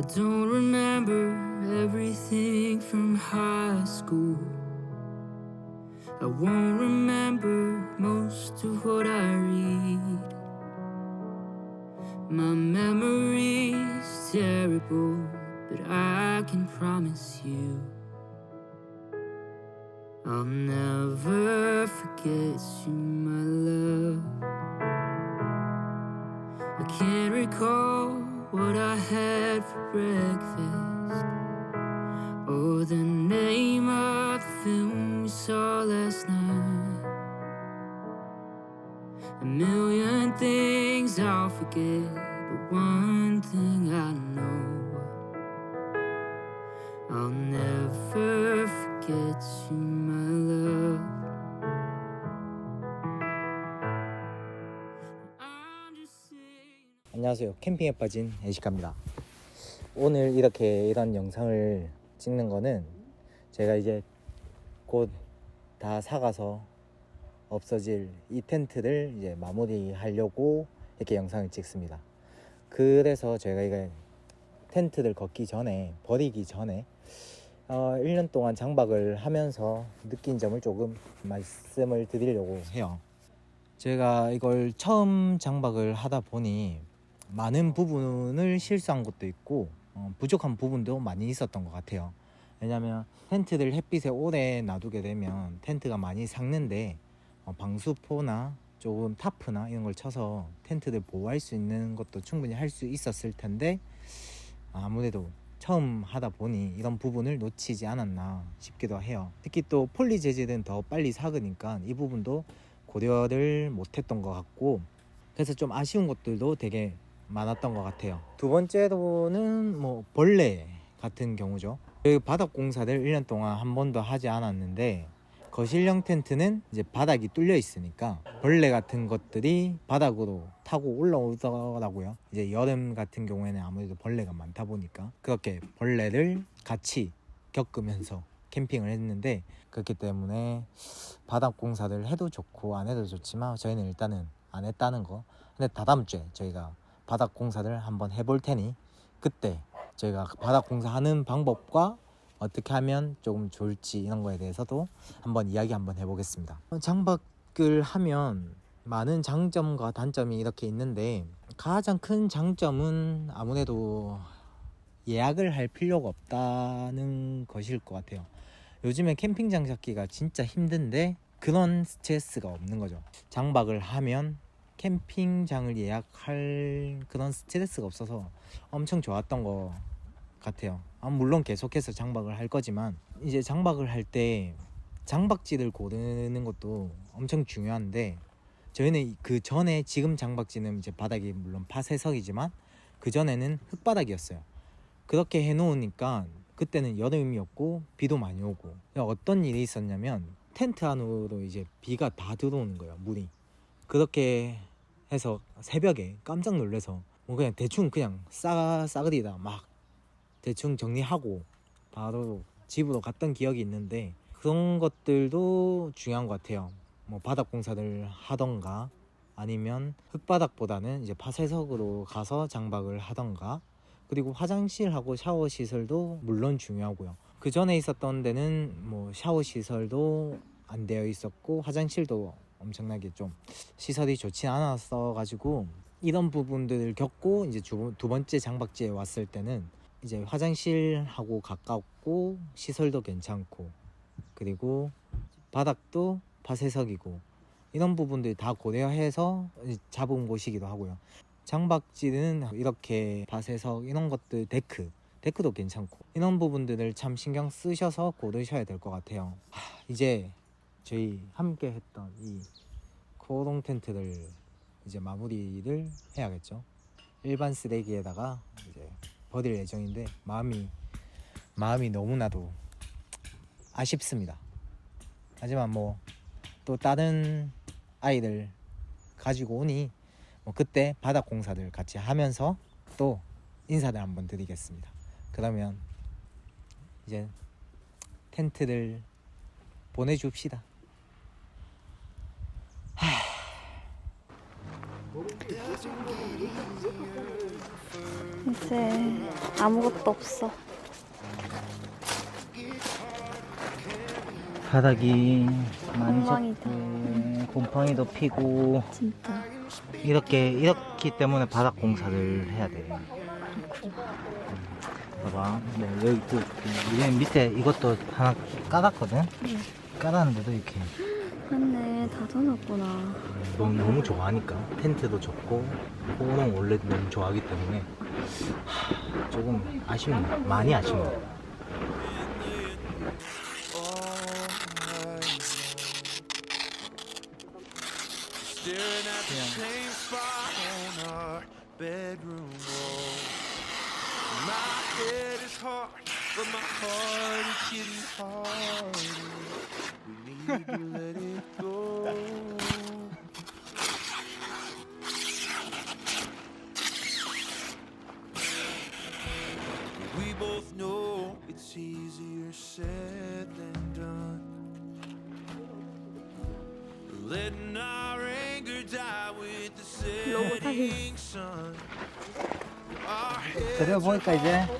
I don't remember everything from high school. I won't remember most of what I read. My memory's terrible, but I can promise you. I'll never forget you, my love. I can't recall what I had for breakfast or the name of the film we saw last night. A million things I'll forget, but one thing I know. I'll never forget you, 안녕하세요. 캠핑에 빠진 애식갑니다. 오늘 이렇게 이런 영상을 찍는 거는 제가 이제 곧 다 사가서 없어질 이 텐트를 이제 마무리 하려고 이렇게 영상을 찍습니다. 그래서 제가 이게 텐트를 걷기 전에 버리기 전에 어, 1년 동안 장박을 하면서 느낀 점을 조금 말씀을 드리려고 해요. 제가 이걸 처음 장박을 하다 보니 많은 부분을 실수한 것도 있고 어, 부족한 부분도 많이 있었던 것 같아요. 왜냐하면 텐트를 햇빛에 오래 놔두게 되면 텐트가 많이 삭는데 어, 방수포나 조금 타프나 이런 걸 쳐서 텐트를 보호할 수 있는 것도 충분히 할 수 있었을 텐데 아무래도 처음 하다 보니 이런 부분을 놓치지 않았나 싶기도 해요. 특히 또 폴리 재질은 더 빨리 삭으니까 이 부분도 고려를 못했던 것 같고 그래서 좀 아쉬운 것들도 되게 많았던 것 같아요. 두 번째로는 뭐 벌레 같은 경우죠. 그 바닥 공사를 1년 동안 한 번도 하지 않았는데 거실형 텐트는 이제 바닥이 뚫려 있으니까 벌레 같은 것들이 바닥으로 타고 올라오더라고요. 이제 여름 같은 경우에는 아무래도 벌레가 많다 보니까 그렇게 벌레를 같이 겪으면서 캠핑을 했는데 그렇기 때문에 바닥 공사를 해도 좋고 안 해도 좋지만 저희는 일단은 안 했다는 거. 근데 다다음 주에 저희가 바닥 공사를 한번 해볼 테니 그때 저희가 그 바닥 공사하는 방법과 어떻게 하면 조금 좋을지 이런 거에 대해서도 한번 이야기 한번 해보겠습니다. 장박을 하면 많은 장점과 단점이 이렇게 있는데 가장 큰 장점은 아무래도 예약을 할 필요가 없다는 것일 것 같아요. 요즘에 캠핑장 잡기가 진짜 힘든데 그런 스트레스가 없는 거죠. 장박을 하면 캠핑장을 예약할 그런 스트레스가 없어서 엄청 좋았던 것 같아요. 아, 물론 계속해서 장박을 할 거지만 이제 장박을 할 때 장박지를 고르는 것도 엄청 중요한데 저희는 그 전에 지금 장박지는 이제 바닥이 물론 파쇄석이지만 그 전에는 흙바닥이었어요. 그렇게 해놓으니까 그때는 여름이었고 비도 많이 오고 어떤 일이 있었냐면 텐트 안으로 이제 비가 다 들어오는 거예요 물이 그렇게 해서 새벽에 깜짝 놀래서 뭐 그냥 대충 그냥 싸 싸그리다 막 대충 정리하고 바로 집으로 갔던 기억이 있는데 그런 것들도 중요한 것 같아요 뭐 바닥 공사를 하던가 아니면 흙바닥보다는 이제 파쇄석으로 가서 장박을 하던가 그리고 화장실하고 샤워 시설도 물론 중요하고요. 그 전에 있었던 데는 뭐 샤워 시설도 안 되어 있었고 화장실도 엄청나게 좀 시설이 좋지 않았어 가지고 이런 부분들을 겪고 이제 두, 두 번째 장박지에 왔을 때는 이제 화장실하고 가깝고 시설도 괜찮고 그리고 바닥도 파쇄석이고 이런 부분들 다 고려해서 잡은 곳이기도 하고요. 장박지는 이렇게 밭에서 이런 것들 데크 데크도 괜찮고 이런 부분들을 참 신경 쓰셔서 고르셔야 될 것 같아요 하, 이제 저희 함께 했던 이 코롱 텐트를 이제 마무리를 해야겠죠 일반 쓰레기에다가 이제 버릴 예정인데 마음이 마음이 너무나도 아쉽습니다 하지만 뭐 또 다른 아이들 가지고 오니 뭐 그때 바닥 공사들 같이 하면서 또 인사를 한번 드리겠습니다. 그러면 이제 텐트를 보내줍시다. 이제 아무것도 없어. 바닥이 많이 곰팡이다. 젖고 곰팡이도 피고 진짜. 이렇게 이렇기 때문에 바닥 공사를 해야 돼. 봐봐, 네, 여기 또 밑에 이것도 하나 깔았거든. 깔았는데도 이렇게 맞네, 다 젖었구나. 너무 너무 좋아하니까 텐트도 좋고 호는 원래 너무 좋아하기 때문에 하, 조금 아쉽네, 많이 아쉽네. both know it's easier said than done. Letting our anger die with the setting sun. Our heads are